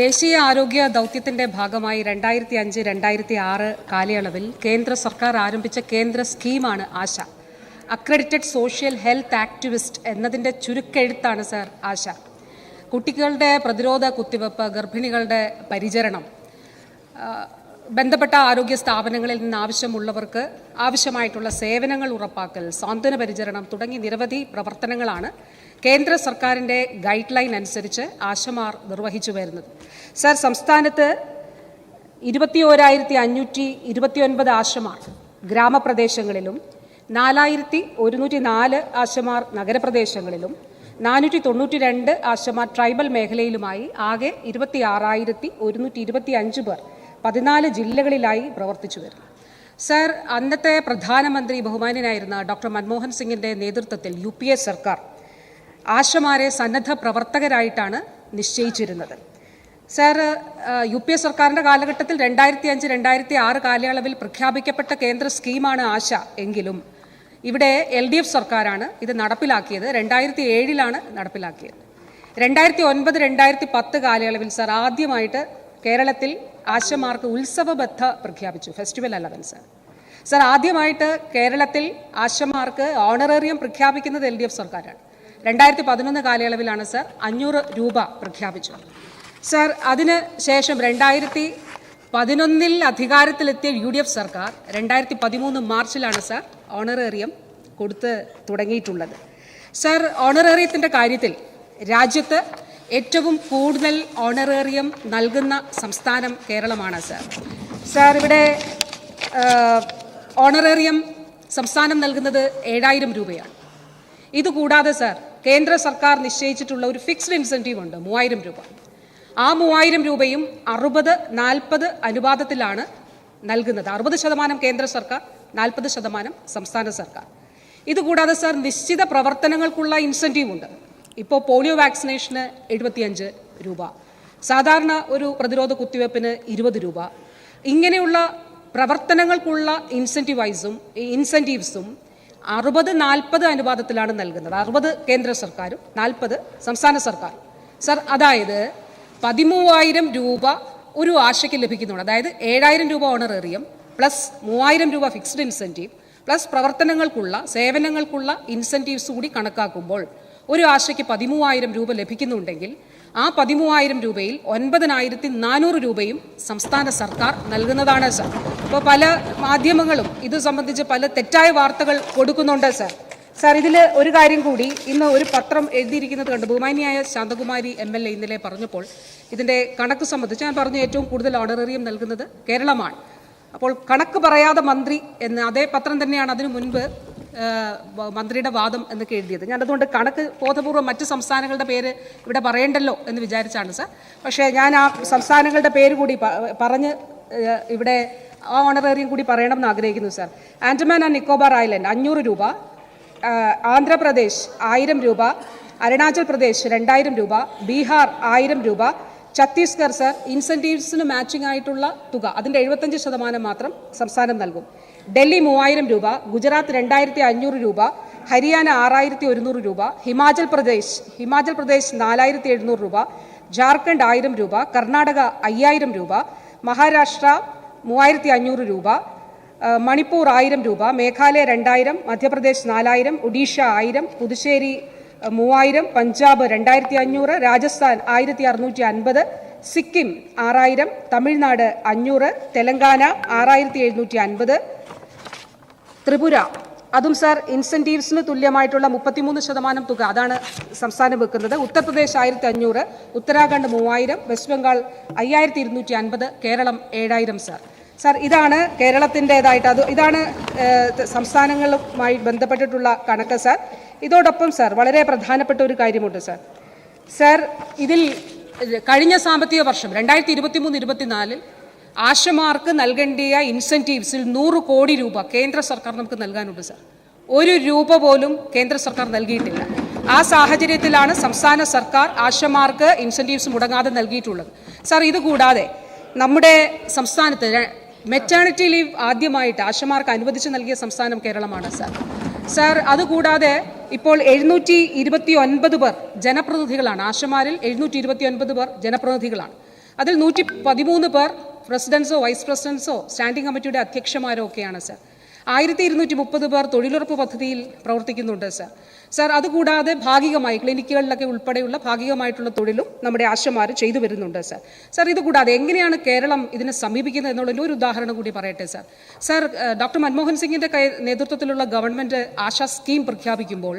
ദേശീയ ആരോഗ്യ ദൗത്യത്തിന്റെ ഭാഗമായി രണ്ടായിരത്തി അഞ്ച് രണ്ടായിരത്തി ആറ് കാലയളവിൽ കേന്ദ്ര സർക്കാർ ആരംഭിച്ച കേന്ദ്ര സ്കീമാണ് ASHA. Accredited social health activist എന്നതിന്റെ ചുരുക്കെഴുത്താണ് സർ ആശ. കുട്ടികളുടെ പ്രതിരോധ കുത്തിവെപ്പ് ഗർഭിണികളുടെ പരിചരണം. ബന്ധപ്പെട്ട ആരോഗ്യ സ്ഥാപനങ്ങളിൽ നിന്ന് ആവശ്യമുള്ളവർക്ക് ആവശ്യമായിട്ടുള്ള സേവനങ്ങൾ ഉറപ്പാക്കൽ സാന്ത്വന പരിചരണം തുടങ്ങി നിരവധി പ്രവർത്തനങ്ങളാണ് കേന്ദ്ര സർക്കാരിന്റെ ഗൈഡ് ലൈൻ അനുസരിച്ച് ആശമാർ നിർവഹിച്ചു വരുന്നത്. സർ സംസ്ഥാനത്ത് ഇരുപത്തി ഓരായിരത്തി അഞ്ഞൂറ്റി ഇരുപത്തിയൊൻപത് ആശമാർ ഗ്രാമപ്രദേശങ്ങളിലും നാലായിരത്തി ഒരുന്നൂറ്റി നാല് ആശമാർ നഗരപ്രദേശങ്ങളിലും നാനൂറ്റി തൊണ്ണൂറ്റി രണ്ട് ആശമാർ ട്രൈബൽ മേഖലയിലുമായി ആകെ ഇരുപത്തി ആറായിരത്തി ഒരുന്നൂറ്റി ഇരുപത്തി അഞ്ച് പേർ പതിനാല് ജില്ലകളിലായി പ്രവർത്തിച്ചു വരുന്നു. സർ അന്നത്തെ പ്രധാനമന്ത്രി ബഹുമാനനായിരുന്ന ഡോക്ടർ മൻമോഹൻ സിംഗിന്റെ നേതൃത്വത്തിൽ യു പി എ സർക്കാർ ആശമാരെ സന്നദ്ധ പ്രവർത്തകരായിട്ടാണ് നിശ്ചയിച്ചിരുന്നത്. സർ യു പി എ സർക്കാരിന്റെ കാലഘട്ടത്തിൽ രണ്ടായിരത്തി അഞ്ച് രണ്ടായിരത്തി ആറ് കാലയളവിൽ പ്രഖ്യാപിക്കപ്പെട്ട കേന്ദ്ര സ്കീമാണ് ആശ എങ്കിലും ഇവിടെ എൽ ഡി എഫ് സർക്കാരാണ് ഇത് നടപ്പിലാക്കിയത്. രണ്ടായിരത്തി ഏഴിലാണ് നടപ്പിലാക്കിയത്. രണ്ടായിരത്തി ഒൻപത് രണ്ടായിരത്തി പത്ത് കാലയളവിൽ സർ ആദ്യമായിട്ട് കേരളത്തിൽ ആശമാർക്ക് ഉത്സവബദ്ധ പ്രഖ്യാപിച്ചു. ഫെസ്റ്റിവൽ അലവൻസ് സർ ആദ്യമായിട്ട് കേരളത്തിൽ ആശമാർക്ക് ഓണറേറിയം പ്രഖ്യാപിക്കുന്നത് എൽ ഡി എഫ് സർക്കാരാണ്. രണ്ടായിരത്തി പതിനൊന്ന് കാലയളവിലാണ് സർ അഞ്ഞൂറ് രൂപ പ്രഖ്യാപിച്ചു സർ അതിന് ശേഷം രണ്ടായിരത്തി പതിനൊന്നിൽ അധികാരത്തിലെത്തിയ യു ഡി എഫ് സർക്കാർ രണ്ടായിരത്തി പതിമൂന്ന് മാർച്ചിലാണ് സർ ഓണറേറിയം കൊടുത്ത് തുടങ്ങിയിട്ടുള്ളത്. സർ ഓണറേറിയത്തിന്റെ കാര്യത്തിൽ രാജ്യത്ത് ഏറ്റവും കൂടുതൽ ഓണറേറിയം നൽകുന്ന സംസ്ഥാനം കേരളമാണ് സാർ സാർ ഇവിടെ ഓണറേറിയം സംസ്ഥാനം നൽകുന്നത് ഏഴായിരം രൂപയാണ്. ഇതുകൂടാതെ സാർ കേന്ദ്ര സർക്കാർ നിശ്ചയിച്ചിട്ടുള്ള ഒരു ഫിക്സ്ഡ് ഇൻസെന്റീവ് ഉണ്ട് മൂവായിരം രൂപ. ആ മൂവായിരം രൂപയും അറുപത് നാൽപ്പത് അനുപാതത്തിലാണ് നൽകുന്നത്. അറുപത് ശതമാനം കേന്ദ്ര സർക്കാർ നാൽപ്പത് ശതമാനം സംസ്ഥാന സർക്കാർ. ഇതുകൂടാതെ സാർ നിശ്ചിത പ്രവർത്തനങ്ങൾക്കുള്ള ഇൻസെന്റീവ് ഉണ്ട്. ഇപ്പോൾ പോളിയോ വാക്സിനേഷന് എഴുപത്തിയഞ്ച് രൂപ. സാധാരണ ഒരു പ്രതിരോധ കുത്തിവയ്പ്പിന് ഇരുപത് രൂപ. ഇങ്ങനെയുള്ള പ്രവർത്തനങ്ങൾക്കുള്ള ഇൻസെന്റീവൈസും ഇൻസെന്റീവ്സും അറുപത് നാൽപ്പത് അനുപാതത്തിലാണ് നൽകുന്നത്. അറുപത് കേന്ദ്ര സർക്കാരും നാൽപ്പത് സംസ്ഥാന സർക്കാർ സർ അതായത് പതിമൂവായിരം രൂപ ഒരു ആശയ്ക്ക് ലഭിക്കുന്നുണ്ട്. അതായത് ഏഴായിരം രൂപ ഓണറേറിയം പ്ലസ് മൂവായിരം രൂപ ഫിക്സ്ഡ് ഇൻസെന്റീവ് പ്ലസ് പ്രവർത്തനങ്ങൾക്കുള്ള സേവനങ്ങൾക്കുള്ള ഇൻസെന്റീവ്സ് കൂടി കണക്കാക്കുമ്പോൾ ഒരു ആശയ്ക്ക് പതിമൂവായിരം രൂപ ലഭിക്കുന്നുണ്ടെങ്കിൽ ആ പതിമൂവായിരം രൂപയിൽ ഒൻപതിനായിരത്തി നാനൂറ് രൂപയും സംസ്ഥാന സർക്കാർ നൽകുന്നതാണ് സർ. ഇപ്പോൾ പല മാധ്യമങ്ങളും ഇത് സംബന്ധിച്ച് പല തെറ്റായ വാർത്തകൾ കൊടുക്കുന്നുണ്ട് സർ. സാർ ഇതിൽ ഒരു കാര്യം കൂടി ഇന്ന് ഒരു പത്രം എഴുതിയിരിക്കുന്നത് കണ്ടു ബഹുമാനിയായ ശാന്തകുമാരി എം എൽ എ ഇന്നലെ പറഞ്ഞപ്പോൾ ഇതിന്റെ കണക്ക് സംബന്ധിച്ച് ഞാൻ പറഞ്ഞു ഏറ്റവും കൂടുതൽ ഓണറേറിയം നൽകുന്നത് കേരളമാണ്. അപ്പോൾ കണക്ക് പറയാതെ മന്ത്രി എന്ന് അതേ പത്രം തന്നെയാണ് അതിനു മുൻപ് മന്ത്രിയുടെ വാദം എന്നൊക്കെ എഴുതിയത്. ഞാൻ അതുകൊണ്ട് കണക്ക് ബോധപൂർവം മറ്റ് സംസ്ഥാനങ്ങളുടെ പേര് ഇവിടെ പറയണ്ടല്ലോ എന്ന് വിചാരിച്ചാണ് സാർ. പക്ഷേ ഞാൻ ആ സംസ്ഥാനങ്ങളുടെ പേര് കൂടി പറഞ്ഞ് ഇവിടെ ആ ഓണറേറിയം കൂടി പറയണം എന്ന് ആഗ്രഹിക്കുന്നു sir. Andaman and Nicobar island അഞ്ഞൂറ് രൂപ ആന്ധ്രാപ്രദേശ് ആയിരം രൂപ അരുണാചൽ പ്രദേശ് രണ്ടായിരം രൂപ ബീഹാർ ആയിരം രൂപ ഛത്തീസ്ഗർ സർ ഇൻസെന്റീവ്സിന് മാച്ചിങ് ആയിട്ടുള്ള തുക അതിന്റെ എഴുപത്തഞ്ച് ശതമാനം മാത്രം സംസ്ഥാനം നൽകും. ഡൽഹി മൂവായിരം രൂപ ഗുജറാത്ത് രണ്ടായിരത്തി അഞ്ഞൂറ് രൂപ ഹരിയാന ആറായിരത്തി ഒരുന്നൂറ് രൂപ ഹിമാചൽ പ്രദേശ് ഹിമാചൽ പ്രദേശ് നാലായിരത്തി എഴുന്നൂറ് രൂപ ജാർഖണ്ഡ് ആയിരം രൂപ കർണാടക അയ്യായിരം രൂപ മഹാരാഷ്ട്ര മൂവായിരത്തി അഞ്ഞൂറ് രൂപ മണിപ്പൂർ ആയിരം രൂപ മേഘാലയ രണ്ടായിരം മധ്യപ്രദേശ് നാലായിരം ഒഡീഷ ആയിരം പുതുശ്ശേരി മൂവായിരം പഞ്ചാബ് രണ്ടായിരത്തി അഞ്ഞൂറ് രാജസ്ഥാൻ ആയിരത്തി അറുന്നൂറ്റി അൻപത് സിക്കിം ആറായിരം തമിഴ്നാട് അഞ്ഞൂറ് തെലങ്കാന ആറായിരത്തി എഴുന്നൂറ്റി അൻപത് ത്രിപുര. അതും സാർ ഇൻസെന്റീവ്സിന് തുല്യമായിട്ടുള്ള മുപ്പത്തിമൂന്ന് ശതമാനം തുക. അതാണ് സംസ്ഥാനം വെക്കുന്നത്. ഉത്തർപ്രദേശ് ആയിരത്തി അഞ്ഞൂറ് ഉത്തരാഖണ്ഡ് മൂവായിരം വെസ്റ്റ് ബംഗാൾ അയ്യായിരത്തി ഇരുന്നൂറ്റി അൻപത് കേരളം ഏഴായിരം സാർ. സാർ ഇതാണ് കേരളത്തിന്റെതായിട്ട് അത് ഇതാണ് സംസ്ഥാനങ്ങളുമായി ബന്ധപ്പെട്ടിട്ടുള്ള കണക്ക് സാർ. ഇതോടൊപ്പം സാർ വളരെ പ്രധാനപ്പെട്ട ഒരു കാര്യമുണ്ട് സാർ. സാർ ഇതിൽ കഴിഞ്ഞ സാമ്പത്തിക വർഷം രണ്ടായിരത്തി ഇരുപത്തി മൂന്ന് ഇരുപത്തിനാലിൽ ആശമാർക്ക് നൽകേണ്ടിയ ഇൻസെന്റീവ്സിൽ നൂറ് കോടി രൂപ കേന്ദ്ര സർക്കാർ നമുക്ക് നൽകാനുണ്ട് സാർ. ഒരു രൂപ പോലും കേന്ദ്ര സർക്കാർ നൽകിയിട്ടില്ല. ആ സാഹചര്യത്തിലാണ് സംസ്ഥാന സർക്കാർ ആശമാർക്ക് ഇൻസെന്റീവ്സ് മുടങ്ങാതെ നൽകിയിട്ടുള്ളത്. സാർ ഇതുകൂടാതെ നമ്മുടെ സംസ്ഥാനത്ത് മെറ്റേണിറ്റി ലീവ് ആദ്യമായിട്ട് ആശമാർക്ക് അനുവദിച്ച് നൽകിയ സംസ്ഥാനം കേരളമാണ് സാർ. സാർ അതുകൂടാതെ ഇപ്പോൾ എഴുന്നൂറ്റി ഇരുപത്തി ഒൻപത് പേർ ജനപ്രതിനിധികളാണ്. ആശമാരിൽ എഴുന്നൂറ്റി ഇരുപത്തി ഒൻപത് പേർ ജനപ്രതിനിധികളാണ്. അതിൽ നൂറ്റി പതിമൂന്ന് പേർ പ്രസിഡൻസോ വൈസ് പ്രസിഡൻസോ സ്റ്റാൻഡിംഗ് കമ്മിറ്റിയുടെ അധ്യക്ഷന്മാരോ ഒക്കെയാണ് സർ. ആയിരത്തി ഇരുന്നൂറ്റി മുപ്പത് പേർ തൊഴിലുറപ്പ് പദ്ധതിയിൽ പ്രവർത്തിക്കുന്നുണ്ട് സർ. സർ അതുകൂടാതെ ഭാഗികമായി ക്ലിനിക്കുകളിലൊക്കെ ഉൾപ്പെടെയുള്ള ഭാഗികമായിട്ടുള്ള തൊഴിലും നമ്മുടെ ആശമാർ ചെയ്തു വരുന്നുണ്ട് സർ. സർ ഇതുകൂടാതെ എങ്ങനെയാണ് കേരളം ഇതിനെ സമീപിക്കുന്നത് എന്നുള്ളതിന്റെ ഒരു ഉദാഹരണം കൂടി പറയട്ടെ സർ. സർ ഡോക്ടർ മൻമോഹൻ സിംഗിന്റെ നേതൃത്വത്തിലുള്ള ഗവൺമെന്റ് ആശാ സ്കീം പ്രഖ്യാപിക്കുമ്പോൾ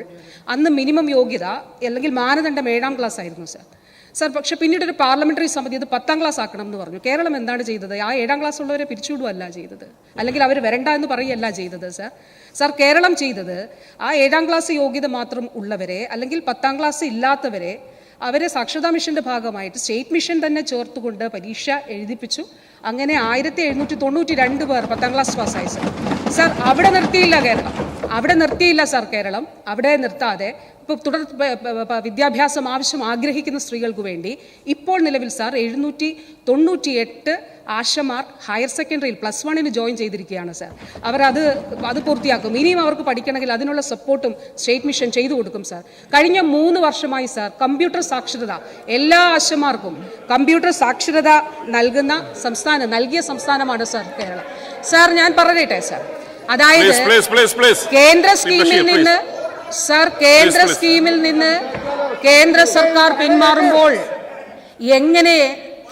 അന്ന് മിനിമം യോഗ്യത അല്ലെങ്കിൽ മാനദണ്ഡം ഏഴാം ക്ലാസ് ആയിരുന്നു സർ. സർ പക്ഷെ പിന്നീട് ഒരു പാർലമെന്ററി സമിതി അത് പത്താം ക്ലാസ് ആക്കണം എന്ന് പറഞ്ഞു. കേരളം എന്താണ് ചെയ്തത്? ആ ഏഴാം ക്ലാസ് ഉള്ളവരെ പിരിച്ചുവിടുകയല്ല ചെയ്തത്. അല്ലെങ്കിൽ അവർ വരണ്ട എന്ന് പറയുകയല്ല ചെയ്തത് സർ. സർ കേരളം ചെയ്തത് ആ ഏഴാം ക്ലാസ് യോഗ്യത മാത്രം ഉള്ളവരെ അല്ലെങ്കിൽ പത്താം ക്ലാസ് ഇല്ലാത്തവരെ അവരെ സാക്ഷരതാ മിഷന്റെ ഭാഗമായിട്ട് സ്റ്റേറ്റ് മിഷൻ തന്നെ ചേർത്തുകൊണ്ട് പരീക്ഷ എഴുതിപ്പിച്ചു. അങ്ങനെ ആയിരത്തി എഴുന്നൂറ്റി തൊണ്ണൂറ്റി രണ്ട് പേർ പത്താം ക്ലാസ് പാസ്സായി സർ. സർ അവിടെ നിർത്തിയില്ല കേരളം. അവിടെ നിർത്തിയില്ല സർ കേരളം. അവിടെ നിർത്താതെ ഇപ്പോൾ തുടർ വിദ്യാഭ്യാസം ആവശ്യം ആഗ്രഹിക്കുന്ന സ്ത്രീകൾക്ക് വേണ്ടി ഇപ്പോൾ നിലവിൽ സാർ എഴുന്നൂറ്റി തൊണ്ണൂറ്റി എട്ട് ആശമാർ ഹയർ സെക്കൻഡറിയിൽ പ്ലസ് വണ്ണിന് ജോയിൻ ചെയ്തിരിക്കുകയാണ് സാർ. അവരത് അത് പൂർത്തിയാക്കും. ഇനിയും അവർക്ക് പഠിക്കണമെങ്കിൽ അതിനുള്ള സപ്പോർട്ടും സ്റ്റേറ്റ് മിഷൻ ചെയ്തു കൊടുക്കും സാർ. കഴിഞ്ഞ മൂന്ന് വർഷമായി സാർ കമ്പ്യൂട്ടർ സാക്ഷരത എല്ലാ ആശമാർക്കും കമ്പ്യൂട്ടർ സാക്ഷരത നൽകുന്ന സംസ്ഥാനം നൽകിയ സംസ്ഥാനമാണ് സാർ കേരളം. സാർ ഞാൻ പറയട്ടെ സാർ. അതായത്. കേന്ദ്ര സ്കീമിൽ നിന്ന് സർ കേന്ദ്ര. സ്കീമിൽ നിന്ന് കേന്ദ്ര സർക്കാർ പിന്മാറുമ്പോൾ എങ്ങനെ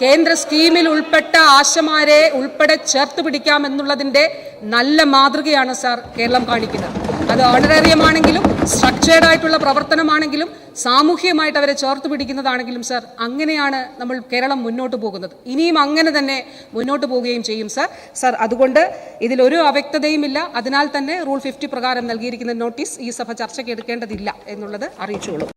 കേന്ദ്ര സ്കീമിൽ ഉൾപ്പെട്ട ആശമാരെ ഉൾപ്പെടെ ചേർത്ത് പിടിക്കാമെന്നുള്ളതിന്റെ നല്ല മാതൃകയാണ് സാർ കേരളം കാണിക്കുന്നത് അത് ഓണറേറിയമാണെങ്കിലും സ്ട്രക്ചേർഡ് ആയിട്ടുള്ള പ്രവർത്തനമാണെങ്കിലും സാമൂഹ്യമായിട്ട് അവരെ ചേർത്ത് പിടിക്കുന്നതാണെങ്കിലും സർ അങ്ങനെയാണ് നമ്മൾ കേരളം മുന്നോട്ട് പോകുന്നത്. ഇനിയും അങ്ങനെ തന്നെ മുന്നോട്ട് പോവുകയും ചെയ്യും സർ സർ അതുകൊണ്ട് ഇതിലൊരു അവ്യക്തതയുമില്ല അതിനാൽ തന്നെ റൂൾ ഫിഫ്റ്റി പ്രകാരം നൽകിയിരിക്കുന്ന നോട്ടീസ് ഈ സഭ ചർച്ചയ്ക്ക് എടുക്കേണ്ടതില്ല എന്നുള്ളത് അറിയിച്ചോളൂ